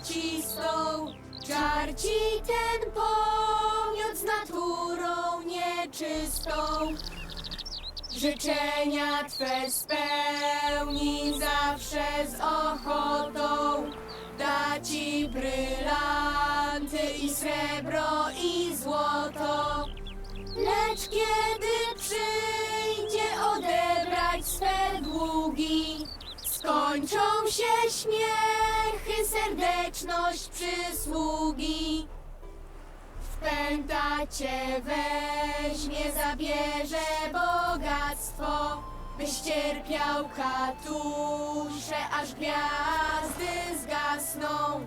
złocistą. Czar ci ten pomiot z naturą nieczystą. Życzenia Twe spełni zawsze z ochotą. Da Ci brylanty i srebro i złoto. Lecz kiedy przyjdzie odebrać swe długi, skończą się śmiechy, serdeczność, przysługi. Wpęta cię weźmie, zabierze bogactwo, byś cierpiał katusze, aż gwiazdy zgasną.